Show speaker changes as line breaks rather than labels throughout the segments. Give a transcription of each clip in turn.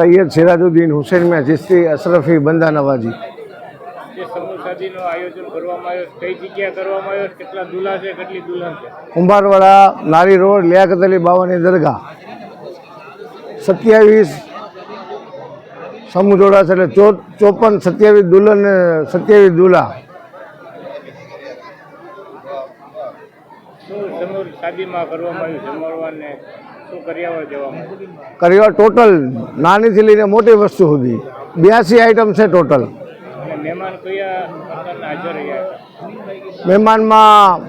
સૈયદ સિરાજુદ્દીન હુસેન મેં ચિશ્તી અશરફી બંદા નવાજી કુંભારવાડા નારી રોડ લિયાકત અલી બાવાની દરગાહ. સત્યાવીસ સમૂહ જોડા છે એટલે ચો ચોપન સત્યાવીસ દુલ્હન સત્યાવીસ દુલ્હા
શાદીમાં કરવામાં આવ્યું જમણવારને શું કર્યાવર
ટોટલ નાનીથી લઈને મોટી વસ્તુ સુધી. બ્યાસી આઈટમ છે ટોટલ? મહેમાનમાં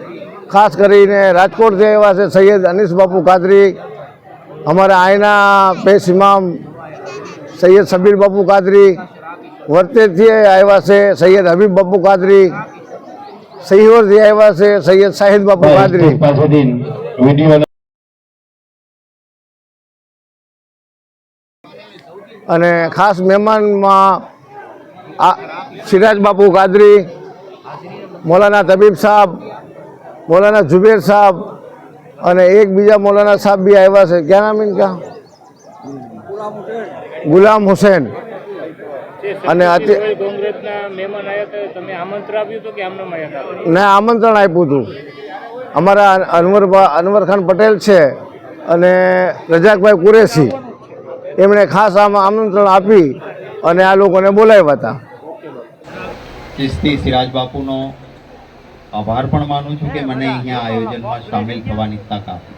ખાસ કરીને રાજકોટથી આવ્યા છે સૈયદ અનીસ બાપુ કાદરી અમારા આયના પેશ ઇમામ સૈયદ સબીર બાપુ કાદરી વર્તેજથી આવ્યા છે સૈયદ હબીબ બાપુ કાદરી સહીવરથી આવ્યા છે સૈયદ શાહિદ બાપુ કાદરી. અને ખાસ મહેમાનમાં આ સિરાજ બાપુ કાદરી મૌલાના તબીબ સાહેબ મૌલાના જુબેર સાહેબ અને એક બીજા મૌલાના સાહેબ બી આવ્યા છે. ક્યાં નામ ઇનકા ગુલામ હુસેન. અને ને આમંત્રણ આપ્યું હતું. અમારા અનવર અનવર ખાન પટેલ છે અને રજાકભાઈ કુરેશી. એમણે ખાસ આમાં આમંત્રણ આપી અને આ લોકોને બોલાવ્યા હતા.
ચિસ્તી સિરાજ બાપુનો આભાર પણ માનું છું કે મને અહીંયા આયોજનમાં સામેલ થવાની તક આપી.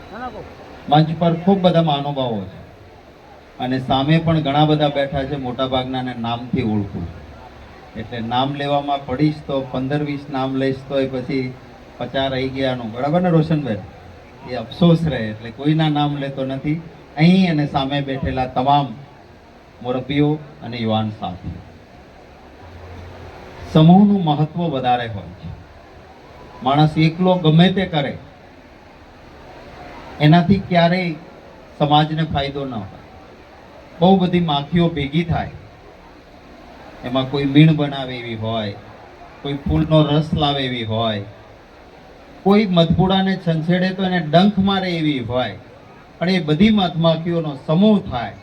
મંચ પર ખૂબ બધા મહાનુભાવો છે અને સામે પણ ઘણા બધા બેઠા છે મોટાભાગનાને નામથી ઓળખું એટલે નામ લેવામાં પડીશ તો પંદર વીસ નામ લઈશ તો એ પછી પચાસ રહી ગયાનું બરાબર ને રોશનબેન? એ અફસોસ રહે, એટલે કોઈના નામ લેતો નથી. અહીં અને સામે બેઠેલા તમામ મુરબ્બીઓ અને યુવાન સાથીઓ સમૂહનું મહત્વ વધારે હોય છે. માણસ એકલો ગમે તે કરે, એનાથી ક્યારેય સમાજને ફાયદો ન હોય. બહુ બધી માખીઓ ભેગી થાય, એમાં કોઈ મીણ બનાવે એવી હોય, કોઈ ફૂલનો રસ લાવે એવી હોય, કોઈ મધપુડાને છંછેડે તો એને ડંખ મારે એવી હોય. પણ એ બધી મધમાખીઓનો સમૂહ થાય,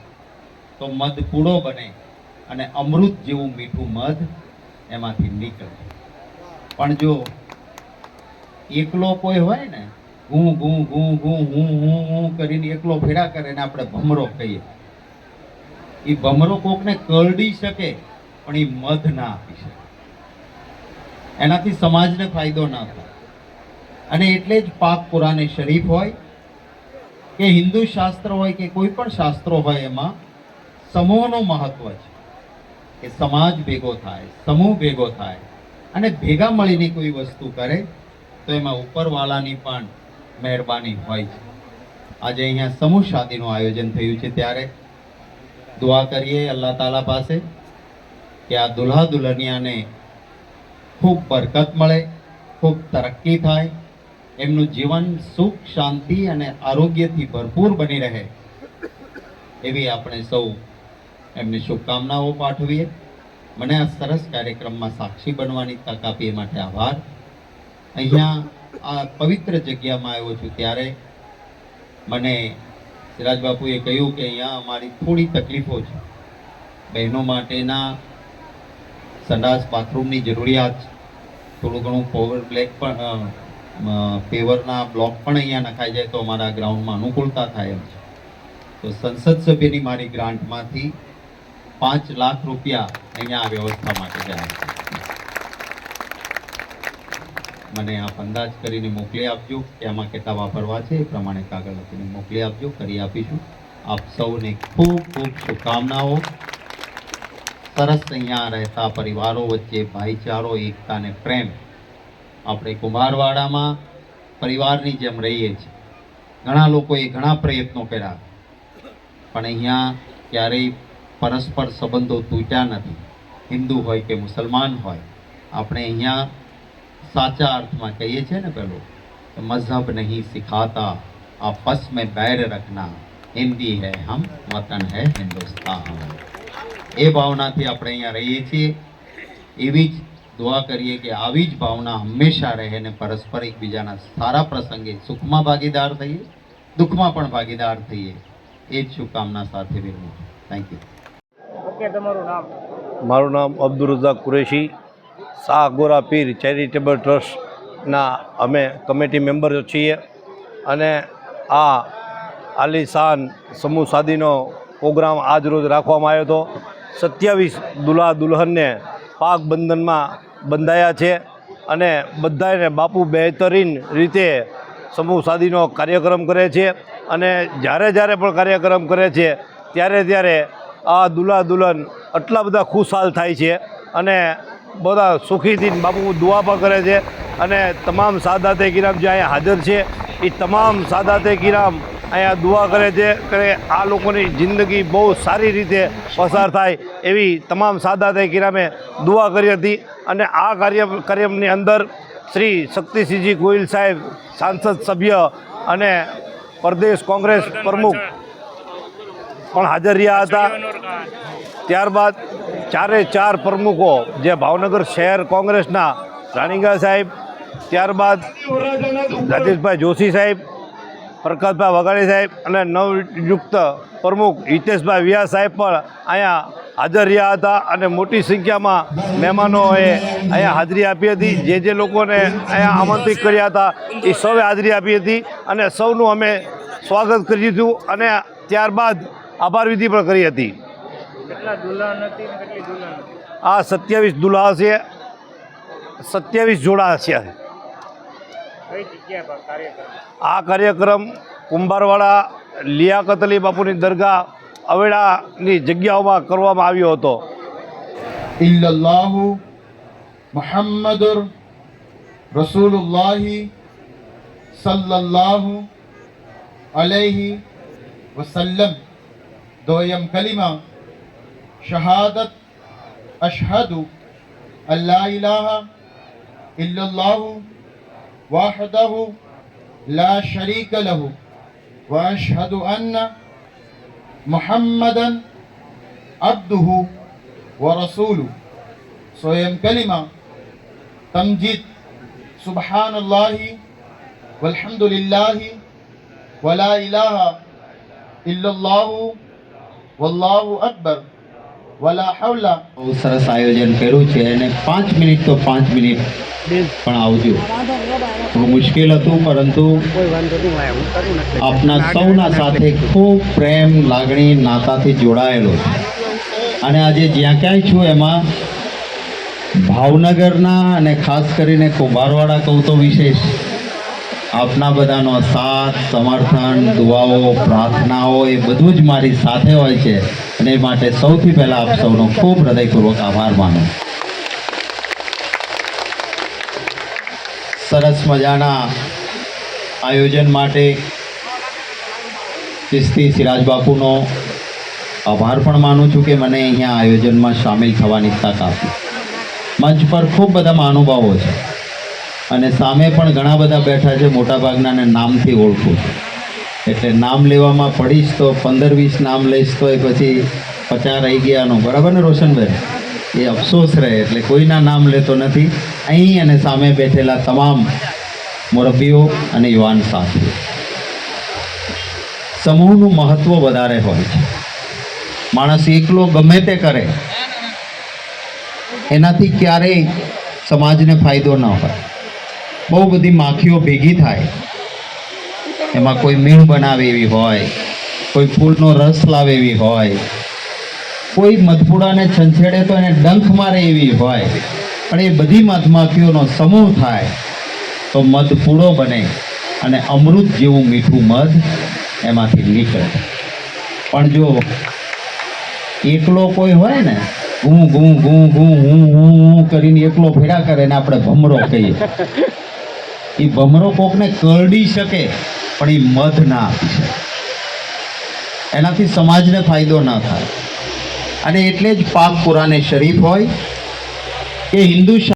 તો મધ મધપૂડો બને અને અમૃત જેવું મીઠું મધ એમાંથી નીકળે. પણ જો એકલો કોઈ હોય ને, હું હું હું હું હું હું હું કરીને એકલો ભેડા કરે ને આપણે ભમરો કહીએ એ ભમરો કોકને કરડી શકે, પણ એ મધ ના આપી શકે. એનાથી સમાજને ફાયદો ના થાય. અને એટલે જ પાક પુરાને શરીફ હોય કે હિન્દુ શાસ્ત્ર હોય કે કોઈ પણ શાસ્ત્રો હોય એમાં સમૂહનું મહત્વ છે. કે સમાજ ભેગો થાય, સમૂહ ભેગો થાય અને ભેગા મળીને કોઈ વસ્તુ કરે, તો એમાં ઉપરવાળાની પણ મહેરબાની હોય છે. આજે અહીંયા સમૂહ શાદીનું આયોજન થયું છે ત્યારે. દુઆ કરીએ અલ્લાહ તાલા પાસે કે આ દુલ્હા દુલ્હનિયાને ખૂબ બરકત મળે, ખૂબ તરક્કી થાય એમનું જીવન સુખ, શાંતિ અને આરોગ્યથી ભરપૂર બની રહે. એવી આપણે સૌ એમને શુભકામનાઓ પાઠવીએ. મને આ સરસ કાર્યક્રમમાં સાક્ષી બનવાની તક આપી એ માટે આભાર. અહીંયા આ પવિત્ર જગ્યામાં આવ્યો છું ત્યારે મને સિરાજ બાપુએ કહ્યું કે અહીંયા અમારી થોડી તકલીફો છે. બહેનો માટેના સંડાસ, બાથરૂમની જરૂરિયાત, થોડું ઘણું પાવર બ્લેક પણ પેવરના બ્લોક પણ અહીંયા નખાઈ જાય તો અમારા ગ્રાઉન્ડમાં અનુકૂળતા થાય એમ છે. તો સંસદ સભ્યની મારી ગ્રાન્ટમાંથી પાંચ લાખ રૂપિયા અહીંયા આ વ્યવસ્થા માટે છે. મને આપ અંદાજ કરીને મોકલી આપજો કે આમાં કેટલા વાપરવા છે, એ પ્રમાણે કાગળ લખીને મોકલી આપજો, કરી આપીશું. આપ સૌને ખૂબ ખૂબ શુભકામનાઓ. સરસ અહીંયા રહેતા પરિવારો વચ્ચે ભાઈચારો એકતા અને પ્રેમ આપણે કુંભારવાડામાં પરિવારની જેમ રહીએ છીએ ઘણા લોકોએ ઘણા પ્રયત્નો કર્યા પણ અહીંયા ક્યારેય પરસ્પર સંબંધો તૂટ્યા નથી હિન્દુ હોય કે મુસલમાન હોય આપણે અહીંયા સાચા અર્થમાં કહીએ છીએ ને પેલું કે મઝહબ નહીં સિખાતા આપસ મેં बैर रखना हिंदी है हम वतन है हिंदुस्तान એ ભાવનાથી આપણે અહીંયા રહીએ છીએ એવી જ દુઆ કરીએ કે આવી જ ભાવના હંમેશા રહે ને પરસ્પર એકબીજાના સારા પ્રસંગે સુખમાં ભાગીદાર થઈએ દુઃખમાં પણ ભાગીદાર થઈએ. એ જ શુભકામના સાથે વિરમું થેન્ક યુ
કે તમારું નામ?
મારું નામ અબ્દુલ રઝાક કુરેશી. શાહ ગોરા પીર ચેરિટેબલ ટ્રસ્ટના અમે કમિટી મેમ્બર છીએ અને આ આલીશાન સમૂહ સાદીનો પ્રોગ્રામ આજ રોજ રાખવામાં આવ્યો હતો. સત્યાવીસ દુલ્હા દુલ્હનને પાક બંધનમાં બંધાયા છે અને બધાને બાપુ બહેતરીન રીતે સમૂહ સાદીનો કાર્યક્રમ કરે છે અને જ્યારે જ્યારે પણ કાર્યક્રમ કરે છે, ત્યારે ત્યારે આ દુલ્હા દુલ્હન આટલા બધા ખુશહાલ થાય છે અને બધા સુખીથી બાપુ દુઆ પણ કરે છે અને તમામ સાદાતે કિરામ જે અહીંયા હાજર છે એ તમામ સાદાતે કિરામ અહીંયા દુઆ કરે છે કે આ લોકોની જિંદગી બહુ સારી રીતે પસાર થાય એવી તમામ સાદાતે કિરામે દુઆ કરી હતી. અને આ કાર્ય કાર્યક્રમની અંદર શ્રી શક્તિસિંહજી ગોહિલ સાહેબ, સાંસદ સભ્ય અને પ્રદેશ કોંગ્રેસ પ્રમુખ પણ હાજર રહ્યા હતા. ત્યારબાદ ચારે ચાર પ્રમુખો જે ભાવનગર શહેર કોંગ્રેસના રાણીગા સાહેબ, ત્યારબાદ રાજેશભાઈ જોશી સાહેબ પ્રકાશભાઈ વઘાણી સાહેબ અને નવયુક્ત પ્રમુખ હિતેશભાઈ વ્યાસ સાહેબ પણ અહીંયા હાજર રહ્યા હતા અને મોટી સંખ્યામાં મહેમાનોએ અહીંયા હાજરી આપી હતી. જે જે લોકોને અહીંયા આમંત્રિત કર્યા હતા એ સૌએ હાજરી આપી હતી અને સૌનું અમે સ્વાગત કરી હતું અને ત્યારબાદ આભાર વિધિ પણ કરી હતી? આ સત્યાવીસ દુલ્હા છે. સત્યાવીસ જોડા છે. આ કાર્યક્રમ કુંભારવાડા લિયાકત અલી બાપુની દરગાહ અવેડાની જગ્યાઓમાં કરવામાં આવ્યો હતો
ઇલ્લલ્લાહુ મુહમ્મદુર રસૂલુલ્લાહી સલ્લલ્લાહુ અલૈહિ વસલ્લમ દોયમ કલિમા શહાદત અશહદુ અલ્લા ઇલાહા ઇલ્લલ્લાહુ وحده لا شريك له وأشهد أن محمدا عبده ورسوله. سويم كلمة تمجيد. سبحان الله والحمد لله ولا إله إلا الله والله أكبر. વલા હવલા.
બહુ સરસ આયોજન કર્યું છે અને પાંચ મિનિટ તો પાંચ મિનિટ પણ આવજો. બહુ મુશ્કેલ હતું, પરંતુ આપના સૌના સાથે ખૂબ પ્રેમ, લાગણી, નાતાથી જોડાયેલો અને આજે જ્યાં ક્યાંય છું, એમાં ભાવનગરના અને ખાસ કરીને કુંભારવાડા કહું તો વિશેષ આપના બધાનો સાથ, સમર્થન, દુઆઓ, પ્રાર્થનાઓ એ બધું જ મારી સાથે હોય છે. અને એ માટે સૌથી પહેલાં આપ સૌનો ખૂબ હૃદયપૂર્વક આભાર માનું. સરસ મજાના આયોજન માટે ચિસ્તી સિરાજ બાપુનો આભાર પણ માનું છું કે મને અહીંયા આયોજનમાં સામેલ થવાની તક આપી. મંચ પર ખૂબ બધા મહાનુભાવો છે અને સામે પણ ઘણા બધા બેઠા છે, મોટાભાગનાને નામથી ઓળખું છું. એટલે નામ લેવામાં પડીશ તો પંદર વીસ નામ લઈશ તો એ પછી પચાસ રહી ગયાનો. બરાબર ને રોશનભાઈ એ અફસોસ રહે એટલે કોઈના નામ લેતો નથી. અહીં અને સામે બેઠેલા તમામ મોરબીઓ અને યુવાન સાથીઓ. સમૂહનું મહત્ત્વ વધારે હોય છે. માણસ એકલો ગમે તે કરે. એનાથી ક્યારેય સમાજને ફાયદો ન હોય. બહુ બધી માખીઓ ભેગી થાય. એમાં કોઈ મીણ બનાવે એવી હોય, કોઈ ફૂલનો રસ લાવે એવી હોય, કોઈ મધપુડાને છંછેડે તો એને ડંખ મારે એવી હોય, પણ એ બધી મધમાખીઓનો સમૂહ થાય, તો મધપૂડો બને અને અમૃત જેવું મીઠું મધ એમાંથી નીકળે. પણ જો એકલો કોઈ હોય ને ઘૂં ઘૂં ઘું ઘું હું હું હું કરીને એકલો ફેરા કરે ને આપણે ભમરો કહીએ, એ ભમરો કોકને કરડી શકે. પણ એ મધ ના આપી એનાથી સમાજને ફાયદો ના થાય. અને એટલે જ પાક પુરાને શરીફ હોય. કે હિન્દુ